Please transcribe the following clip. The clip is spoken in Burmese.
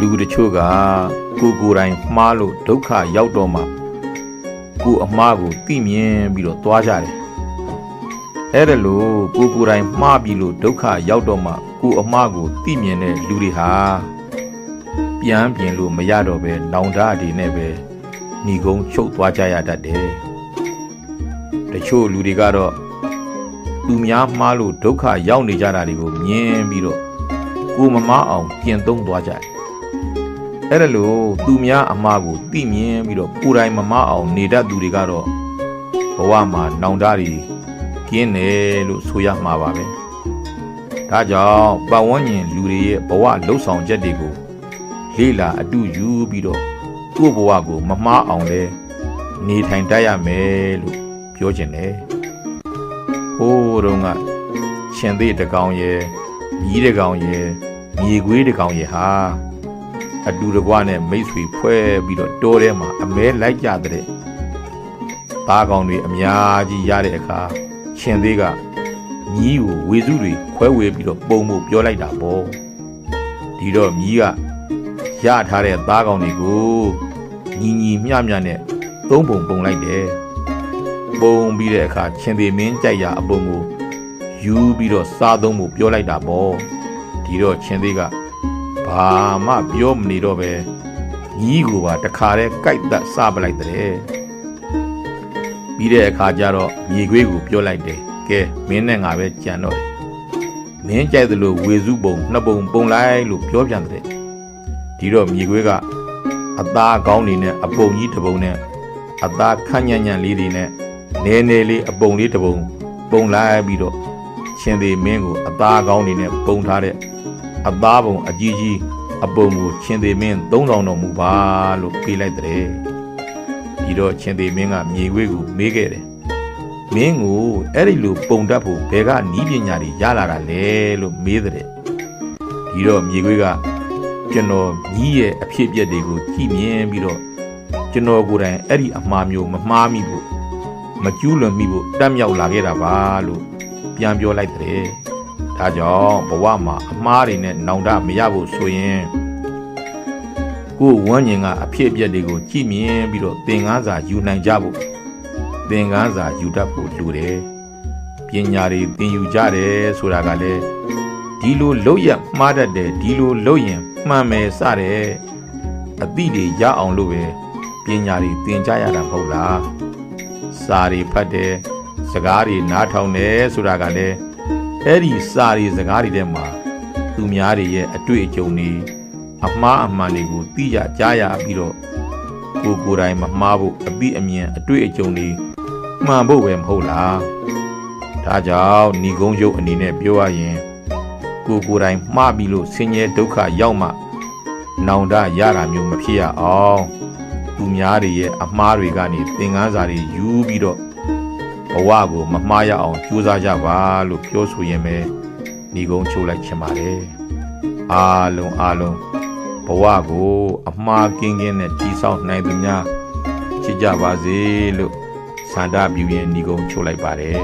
လူတချို့ကကိုယ်ကိုယ်တိုင်မှားလို့ဒုက္ခရောက်တော့မှကိုယ်အမှားကိုသိမြင်ပြီးတော့သွားကြတယ်အဲ့ဒါလို့ကိုယ်ကိုယ်တိုင်မှားပြီးလို့ဒုက္ခရောက်တော့မှကိုယ်အမှားကိုသိမြင်တဲ့လူတွေဟာပြန်ပြင်လို့မရတော့ပဲနောင်တတွေနဲ့ပဲညီကုန်းချုပ်သွားကြရတတ်တယ်တချို့လူတွေကတော့သူများမှားလို့ဒုက္ခရောက်နေကြတာတွေကိုမြင်ပြီးတော့ကိုယ်မမအောင်ကျင့်သုံးသွားကြတယ် အဲ့ဒါလို့သူများအမှားကိုသိမြင်ပြီးတော့ကိုယ်တိုင်မမအောင်နေတတ်သူတွေကတော့ဘဝမှာနောင်တတွေကင်းတယ်လို့ဆိုရမှာပါပဲဒါကြောင့်ပတ်ဝန်းကျင်လူတွေရဲ့ဘဝလှုပ်ဆောင်ချက်တွေကိုလေ့လာအတူယူပြီးတော့ကိုယ့်ဘဝကိုမမှားအောင်လဲနေထိုင်တတ်ရမယ်လို့ပြောချင်တယ်ဟိုးတုန်းကရှင်သေးတကောင်ရဲ့မြီးတကောင်ရဲ့မြေခွေးတကောင်ရဲ့ဟာ အတူတကွနဲ့မိတ်ဆွေဖွဲ့ပြီးတော့တိုးထဲမှာအမဲလိုက်ကြတဲ့သားကောင်တွေအများကြီးရတဲ့အခါရှင်သေးကမြီးကိုဝေစုတွေခွဲဝေပြီးတော့ပုံမှုပြောလိုက်တာပေါ့ဒီတော့မြီးကရထားတဲ့သားကောင်တွေကိုညီညီမျှမျှနဲ့သုံးပုံပုံလိုက်တယ်ပုံပြီးတဲ့အခါရှင်သေးမင်းကြိုက်ရအပုံကိုယူပြီးတော့စားသုံးမှုပြောလိုက်တာပေါ့ဒီတော့ရှင်သေးက ဘာမှပြောမနေတော့ပဲညီးကိုပါတခါတည်းကြိုက်သက်စားပလိုက်တဲ့ပြီးတဲ့အခါကျတော့မြေခွေးကိုပြောလိုက်တယ်ကဲမင်းနဲ့ငါပဲကြံတော့တယ်မင်းကြိုက်သလိုဝေစုပုံနှစ်ပုံပုံလိုက်လို့ပြောပြန်တဲ့ဒီတော့မြေခွေးကအသားကောင်းနေနဲ့အပုံကြီးတစ်ပုံနဲ့အသားခန့်ညံ့ညံ့လေးတွေနဲ့နဲနဲလေးအပုံလေးတစ်ပုံပုံလိုက်ပြီးတော့ရှင်သေးမင်းကိုအသားကောင်းနေနဲ့ပုံထားတဲ့ အသားပုံအကြီးကြီးအပုံကိုရှင်သေးမင်း3000တော်မူပါလို့ပေးလိုက်တဲ့ဒီတော့ရှင်သေးမင်းကမြေခွေးကိုမေးခဲ့တယ်မင်းကိုအဲ့ဒီလိုပုံတတ်ဖို့ဘယ်ကနီးပညာတွေရလာတာလဲလို့မေးတဲ့ဒီတော့မြေခွေးကကျွန်တော်ညီးရဲ့အဖြစ်အပျက်တွေကိုကြည့်မြင်ပြီးတော့ကျွန်တော်ကိုယ်တိုင်အဲ့ဒီအမှားမျိုးမမှားမိဖို့မကျူးလွန်မိဖို့တတ်မြောက်လာခဲ့တာပါလို့ပြန်ပြောလိုက်တဲ့ ဒါကြောင့်ဘဝမှာအမှားတွေနဲ့နောင်တမရဖို့ဆိုရင်ကိုယ်ဝန်းကျင်ကအဖြစ်အပျက်တွေကိုကြည့်မြင်ပြီးတော့သင်ခန်းစာယူနိုင်ကြဖို့သင်ခန်းစာယူတတ်ဖို့လိုတယ်ပညာတွေသင်ယူကြတယ်ဆိုတာကလည်းဒီလိုလုပ်ရမှားတတ်တယ်ဒီလိုလုပ်ရင်မှန်မယ်စတယ်အသည့်တွေရအောင်လို့ပဲပညာတွေသင်ကြရတာမဟုတ်လားစာတွေဖတ်တယ်စကားတွေနားထောင်တယ်ဆိုတာကလည်း အဲ့ဒီစာတွေစကားတွေထဲမှာသူများတွေရဲ့အတွေ့အကြုံတွေအမှားအမှန်တွေကိုသိရကြားရပြီးတော့ကိုယ်ကိုယ်တိုင်မမှားဖို့အပြီးအမြင်အတွေ့အကြုံတွေမှန်ဖို့ပဲမဟုတ်လားဒါကြောင့်ဏီကုံးရုပ်အနေနဲ့ပြောရရင်ကိုယ်ကိုယ်တိုင်မှားပြီးလို့ဆင်းရဲဒုက္ခရောက်မှနောင်တရတာမျိုးမဖြစ်ရအောင်သူများတွေရဲ့အမှားတွေကနေသင်ခန်းစာတွေယူပြီးတော့ ဘဝကိုမမှားရအောင်ကြိုးစားကြပါလို့ပြောဆိုရင်ပဲဏီကုံးချုပ်လိုက်ချင်ပါတယ်အားလုံးအားလုံးဘဝကိုအမှားကင်းကင်းနဲ့ကြီးဆောင်နိုင်သူများချစ်ကြပါစေလို့ဆန္ဒပြုရင်ဏီကုံးချုပ်လိုက်ပါတယ်